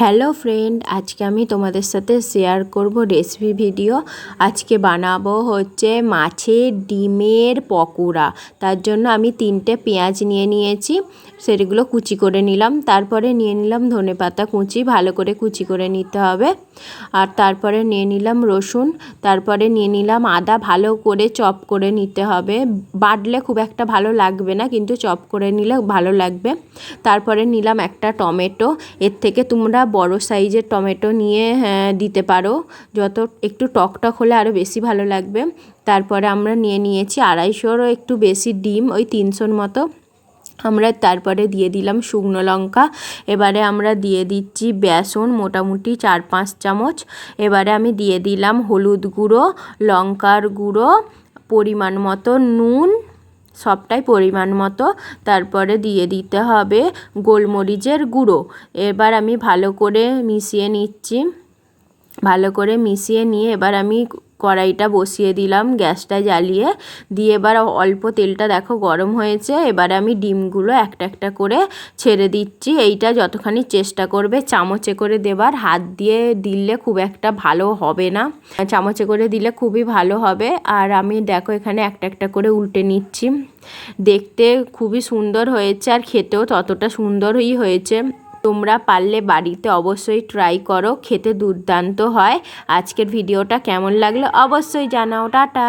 Hello friend, আজকে আমি তোমাদের সাথে শেয়ার করব রেসিপি ভিডিও আজকে বানাবো হচ্ছে মাছের ডিমের পকোড়া। তার জন্য আমি তিনটে পেঁয়াজ নিয়ে নিয়েছি, সেগুলো কুচি করে নিলাম। তারপরে নিয়ে নিলাম ধনেপাতা কুচি, ভালো করে কুচি করে নিতে হবে। আর তারপরে নিয়ে নিলাম রসুন, তারপরে নিয়ে নিলাম আদা, ভালো করে চপ করে নিতে হবে। বাটলে খুব একটা ভালো লাগবে না, কিন্তু চপ করে নিলে ভালো লাগবে। তারপরে নিলাম একটা টমেটো, এর থেকে তোমরা বড় সাইজের টমেটো নিয়ে হ্যাঁ, দিতে পারো। যত একটু টক টক হলে আরও বেশি ভালো লাগবে। তারপরে আমরা নিয়ে নিয়েছি আড়াইশোরও একটু বেশি ডিম ওই তিনশোর মতো। আমরা তারপরে দিয়ে দিলাম শুকনো লঙ্কা। এবারে আমরা দিয়ে দিচ্ছি বেসন মোটামুটি চার পাঁচ চামচ। এবারে আমি দিয়ে দিলাম হলুদ গুঁড়ো লঙ্কার গুঁড়ো পরিমাণ মতো নুন সবটাই পরিমাণ মতো। তারপরে দিয়ে দিতে হবে গোলমরিচের গুঁড়ো। এবার আমি ভালো করে মিশিয়ে নিচ্ছি। ভালো করে মিশিয়ে নিয়ে এবার আমি কড়াইটা বসিয়ে দিলাম গ্যাসটা জ্বালিয়ে। দিয়ে এবার অল্প তেলটা দেখো গরম হয়েছে, এবার আমি ডিমগুলো একটা একটা করে ছেড়ে দিচ্ছি। এইটা যতখানি চেষ্টা করবে চামচে করে দেবার। হাত দিয়ে দিলে খুব একটা ভালো হবে না। চামচে করে দিলে খুবই ভালো হবে। আর আমি দেখো এখানে একটা একটা করে উল্টে নিচ্ছি। দেখতে খুবই সুন্দর হয়েছে আর খেতেও ততটা সুন্দরই হয়েছে। তোমরা পারলে বাড়িতে অবশ্যই ট্রাই করো, খেতে দুর্দান্ত হয়। আজকের ভিডিওটা কেমন লাগল অবশ্যই জানাও, টাটা।